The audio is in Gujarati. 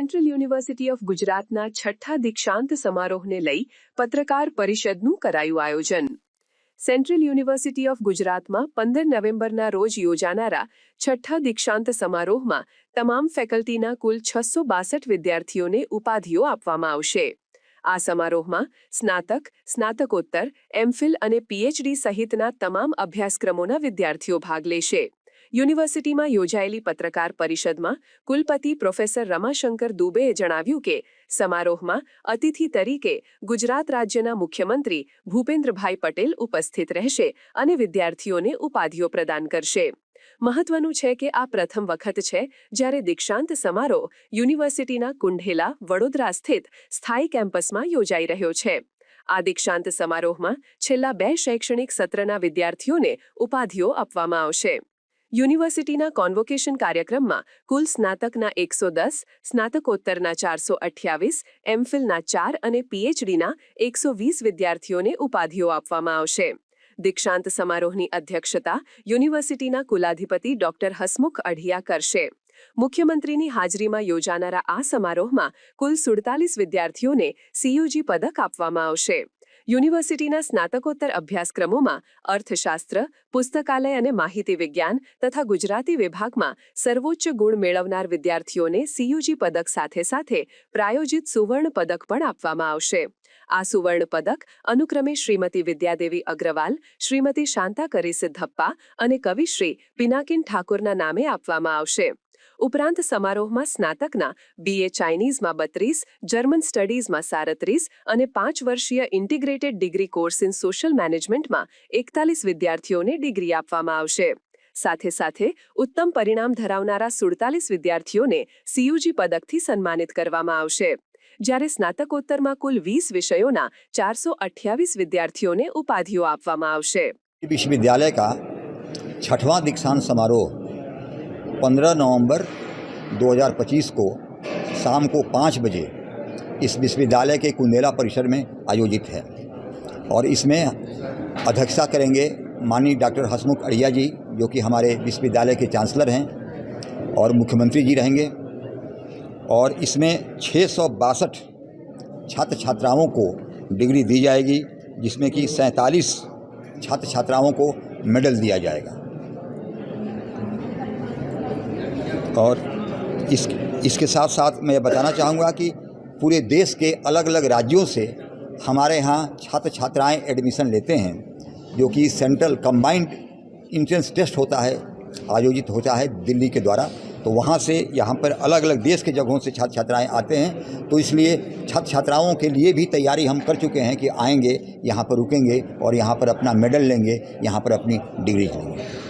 સેન્ટ્રલ યુનિવર્સિટી ઓફ ગુજરાતના છઠ્ઠા દીક્ષાંત સમારોહને લઈ પત્રકાર પરિષદનું કરાયું આયોજન. સેન્ટ્રલ યુનિવર્સિટી ઓફ ગુજરાતમાં પંદર નવેમ્બરના રોજ યોજાનારા છઠ્ઠા દીક્ષાંત સમારોહમાં તમામ ફેકલ્ટીના કુલ છસો બાસઠ વિદ્યાર્થીઓને ઉપાધિઓ આપવામાં આવશે. આ સમારોહમાં સ્નાતક, સ્નાતકોત્તર એમફિલ અને પીએચડી સહિતના તમામ અભ્યાસક્રમોના વિદ્યાર્થીઓ ભાગ લેશે. યુનિવર્સિટીમાં યોજાયેલી પત્રકાર પરિષદમાં કુલપતિ પ્રોફેસર રમાશંકર દુબેએ જણાવ્યું કે, સમારોહમાં અતિથિ તરીકે ગુજરાત રાજ્યના મુખ્યમંત્રી ભૂપેન્દ્રભાઈ પટેલ ઉપસ્થિત રહેશે અને વિદ્યાર્થીઓને ઉપાધિઓ પ્રદાન કરશે. મહત્વનું છે કે આ પ્રથમ વખત છે જ્યારે દીક્ષાંત સમારોહ યુનિવર્સિટીના કુંઢેલા, વડોદરા સ્થિત સ્થાયી કેમ્પસમાં યોજાઈ રહ્યો છે. આ દીક્ષાંત સમારોહમાં છેલ્લા બે શૈક્ષણિક સત્રના વિદ્યાર્થીઓને ઉપાધિઓ આપવામાં આવશે. યુનિવર્સિટીના કોન્વોકેશન કાર્યક્રમમાં કુલ સ્નાતકના એકસો દસ, સ્નાતકોત્તરના ચારસો અઠ્યાવીસ, એમફિલના ચાર અને પીએચડીના એકસો વીસ વિદ્યાર્થીઓને ઉપાધિઓ આપવામાં આવશે. દીક્ષાંત સમારોહની અધ્યક્ષતા યુનિવર્સિટીના કુલાધિપતિ ડોક્ટર હસમુખ અઢિયા કરશે. મુખ્યમંત્રીની હાજરીમાં યોજાનારા આ સમારોહમાં કુલ સુડતાલીસ વિદ્યાર્થીઓને સીયુજી પદક આપવામાં આવશે. યુનિવર્સિટીના સ્નાતકોત્તર અભ્યાસક્રમોમાં અર્થશાસ્ત્ર, પુસ્તકાલય અને માહિતી વિજ્ઞાન તથા ગુજરાતી વિભાગમાં સર્વોચ્ચ ગુણ મેળવનાર વિદ્યાર્થીઓને સીયુજી પદક સાથે સાથે પ્રાયોજિત સુવર્ણ પદક પણ આપવામાં આવશે. આ સુવર્ણ પદક અનુક્રમે શ્રીમતી વિદ્યાદેવી અગ્રવાલ, શ્રીમતી શાંતા કરી સિદ્ધપ્પા અને કવિશ્રી પિનાકિન ઠાકુરના નામે આપવામાં આવશે. ઉપરાંત સમારોહમાં સ્નાતકના બીએ ચાઇનીઝમાં બત્રીસ જર્મન સ્ટડીઝમાં સાડત્રીસ અને પાંચ વર્ષીય integrated degree course in social મેનેજમેન્ટમાં એકતાલીસ વિદ્યાર્થીઓને ડિગ્રી આપવામાં આવશે. સાથે સાથે ઉત્તમ પરિણામ ધરાવનારા સુડતાલીસ વિદ્યાર્થીઓને સીયુજી પદકથી સન્માનિત કરવામાં આવશે. જ્યારે સ્નાતકોત્તરમાં કુલ વીસ વિષયોના ચારસો અઠ્યાવીસ વિદ્યાર્થીઓને ઉપાધિઓ આપવામાં આવશે. વિશ્વવિદ્યાલય કા છઠવાં દીક્ષાંત સમારોહ 15 नवंबर 2025 को शाम को पाँच बजे इस विश्वविद्यालय के कुंदेला परिसर में आयोजित है। और इसमें अध्यक्षता करेंगे माननीय डॉक्टर हसमुख अड़िया जी, जो कि हमारे विश्वविद्यालय के चांसलर हैं और मुख्यमंत्री जी रहेंगे। और इसमें छः सौ बासठ छात्र छात्राओं को डिग्री दी जाएगी, जिसमें कि सैंतालीस छात्र छात्राओं को मेडल दिया जाएगा। और इस, इसके साथ साथ मैं बताना चाहूँगा कि पूरे देश के अलग अलग राज्यों से हमारे यहाँ छात्र छात्राएँ एडमिशन लेते हैं, जो कि सेंट्रल कंबाइंड इंट्रेंस टेस्ट होता है, आयोजित होता है दिल्ली के द्वारा। तो वहाँ से यहाँ पर अलग अलग देश के जगहों से छात्र छात्राएँ आते हैं। तो इसलिए छात्र छात्राओं के लिए भी तैयारी हम कर चुके हैं कि आएँगे, यहाँ पर रुकेंगे और यहाँ पर अपना मेडल लेंगे, यहाँ पर अपनी डिग्री लेंगे।